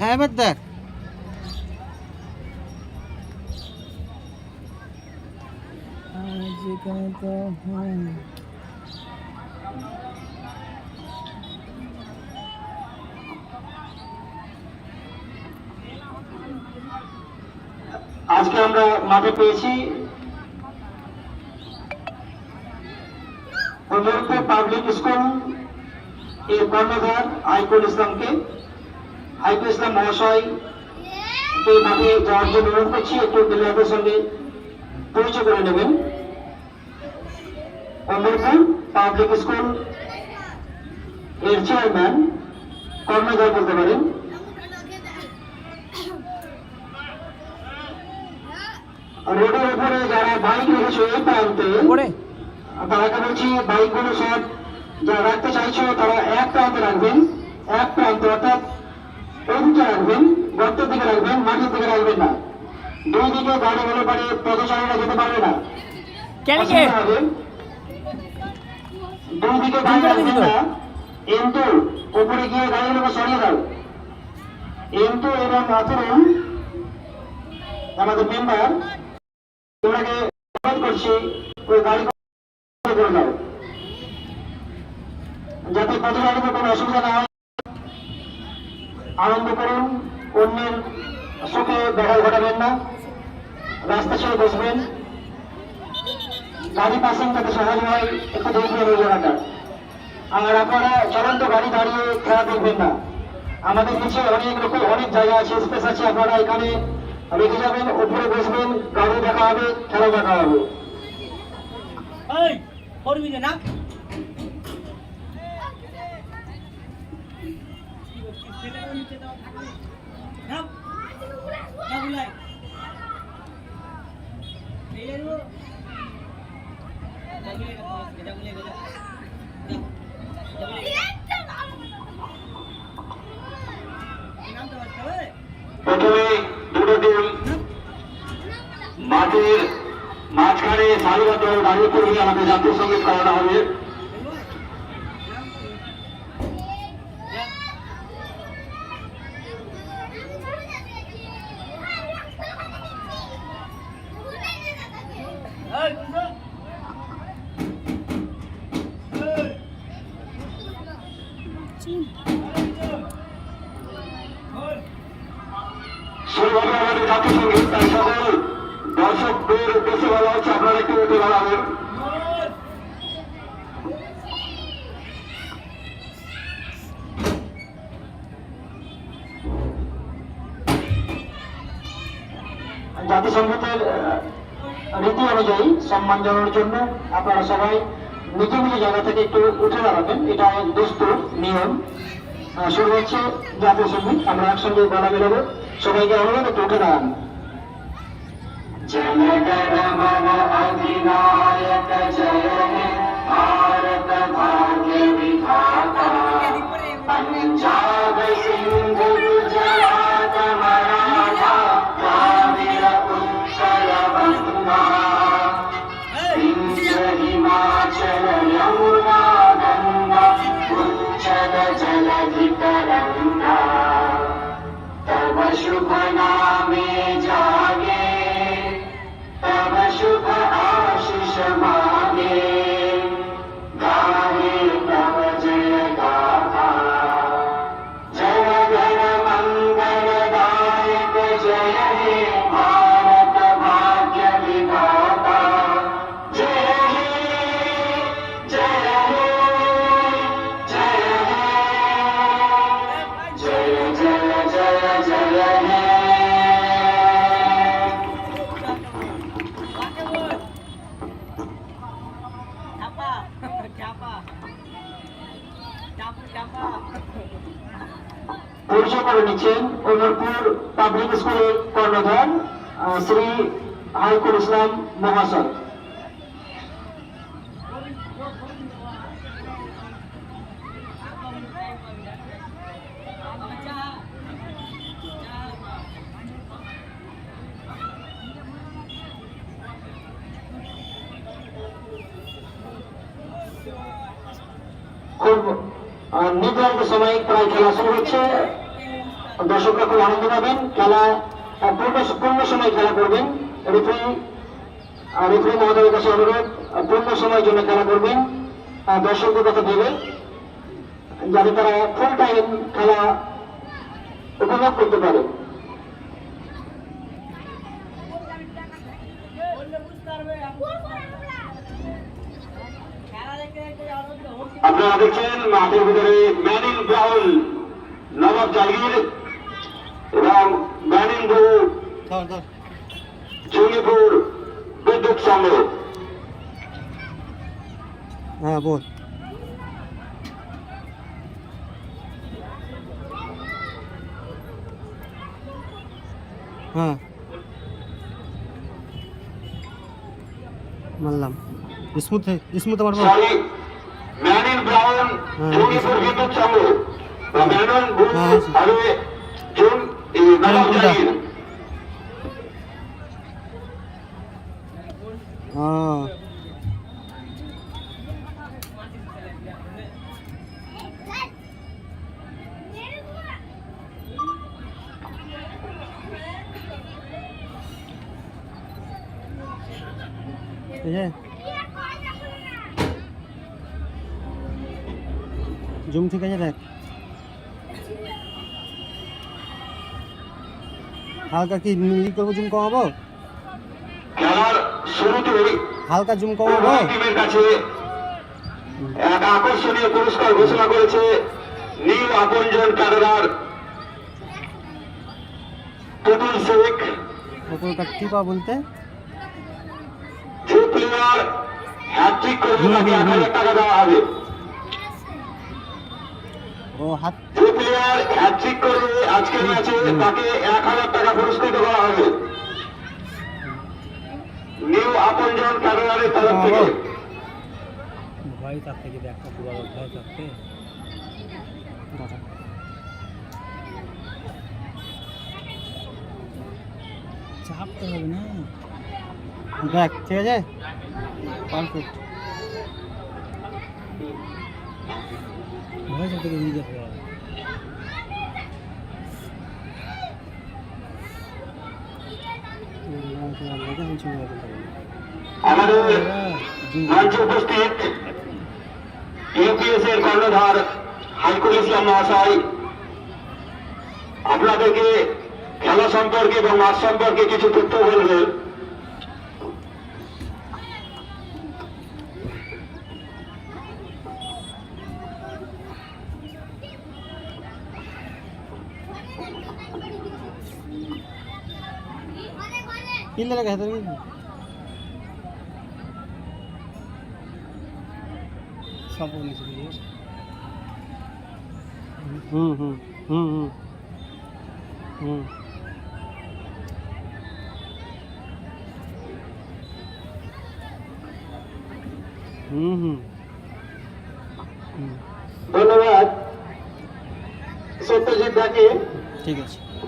হ্যাঁ এবার দেখ। আজকে আমরা মাঠে পেয়েছি পাবলিক স্কুলের কর্ণধার আইকুল ইসলামকে। আইকুল ইসলাম মহাশয় মাঠে যাওয়ার জন্য অনুরোধ করছি একটু প্লেয়ারদের সঙ্গে পরিচয় করে নেবেন। অমরপুর পাবলিক স্কুলের চেয়ারম্যান কর্ণধার বলতে পারেন। রোডের উপরে যারা বাইক রেখেছো এই প্রান্তে তারাকে বলছি বাইকগুলো সব যারা রাখতে চাইছো তারা এক প্রান্তে রাখবেন। এক প্রান্ত অর্থাৎ ওদিকে রাখবেন গর্তের দিকে রাখবেন মাটির দিকে রাখবেন না। দুই দিকে গাড়ি হলে পারে পদচারীরা যেতে পারবে না। কেন কে। দুই দিকে গাড়ি রাখবেন না। কিন্তু উপরে গিয়ে গাড়িগুলোকে সরিয়ে দাও। কিন্তু এবং আচরণ আমাদের মেম্বার তোমরাকে অনুরোধ করছি ওই গাড়ি করে দাও। যাতে পথচারীদের কোনো অসুবিধা না হয়। আনন্দ করুন, অন্যের সুখে ব্যাঘাত ঘটাবেন না। রাস্তা ছেড়ে বসবেন। গাড়ি পাসিং যাতে সহজ হয়, একটু দেখবেন ওই জায়গাটা আর আপনারা চলন্ত গাড়ি দাঁড়িয়ে খেলা দেখবেন না। আমাদের নিচে অনেক রকম অনেক জায়গা আছে স্পেস আছে। আপনারা এখানে রেখে যাবেন, উপরে বসবেন, গাড়ি দেখা হবে, খেলা দেখা হবে। না প্রথমে দুটো টিম মাঠের মাঝখানে সারিবদ্ধ দাঁড়িয়ে পড়বে আমাদের জাতীয় সংগীত করানো হবে। দর্শকদের উদ্দেশ্যে বলা হচ্ছে আপনারা একটু উঠে দাঁড়াবেন আহ, রীতি অনুযায়ী সম্মান জানানোর জন্য আপনারা সবাই নিজ নিজ জায়গা থেকে একটু উঠে দাঁড়াবেন। এটা এক নিয়ম। শুরু হচ্ছে জাতীয় সংগীত আমরা একসঙ্গে গলা মেলাবো। সবাইকে অনুরোধ একটু উঠে দাঁড়ান। जनगणमन अधिनायक जय भारत পরিচয় করে নিচ্ছেন অমরপুর পাবলিক স্কুলের কর্ণধার শ্রী হাইকুল ইসলাম মহাশয়। খুব সময়ে প্রায় খেলা শুরু হচ্ছে। দর্শকরা খুব আনন্দ পাবেন। খেলা পূর্ণ সময় খেলা করবেন। রেফারি রেফারি মহোদয়ের কাছে অনুরোধ পূর্ণ সময়ের জন্য খেলা করবেন। দর্শকদের কথা ভেবে, যাতে তারা ফুল টাইম খেলা উপভোগ করতে পারে। আপনারা দেখছেন মাঠের ভিতরে ম্যানিং ব্রাউন নবাব জাগির এবং ম্যানিং জঙ্গিপুর বিদ্যুৎ সংঘ। হ্যাঁ বল। হ্যাঁ। মারলাম। স্মুথ স্মুথ আমার ম্যান ইন ব্রাউন জঙ্গিপুর বিদ্যুৎ সংঘ ম্যান অন বুথ আরে জুন নবাব জাহির हाँ ठीक है জুম ঠিক আছে দেখ। হালকা কি ই করব জুম কমাবো? হালকা জুম কমাবো টিমের কাছে এক আকর্ষণীয় পুরস্কার ঘোষণা করেছে নীল আপনজন ক্যাডার তুতুল শেখ। ওপর টিপা বলতে যে প্লেয়ার হ্যাট্রিক করবে তাকে এক হাজার টাকা দেওয়া হবে। ও হাত প্লেয়ার হ্যাট্রিক করবে আজকের ম্যাচে তাকে এক হাজার টাকা পুরস্কৃত করা হবে নিউ আপনজন তরফ থেকে। ভয় তার থেকে দেখা পুরো ভয় থাকতে। চাপতে হবে না। দেখ ঠিক আছে? পারফেক্ট 가만히 있을 때도 의미가 좋아. আমাদের মঞ্চে উপস্থিত ইউপিএস এর কর্ণধার হাইকুল ইসলাম মহাশয় আপনাদেরকে খেলা সম্পর্কে এবং মাঠ সম্পর্কে কিছু তথ্য বলবে किल्ले लगा है सब बोलने से लिए हम्म हम्म हम्म हम्म হুম হুম ধন্যবাদ সত্যজিৎ দাকে ঠিক আছে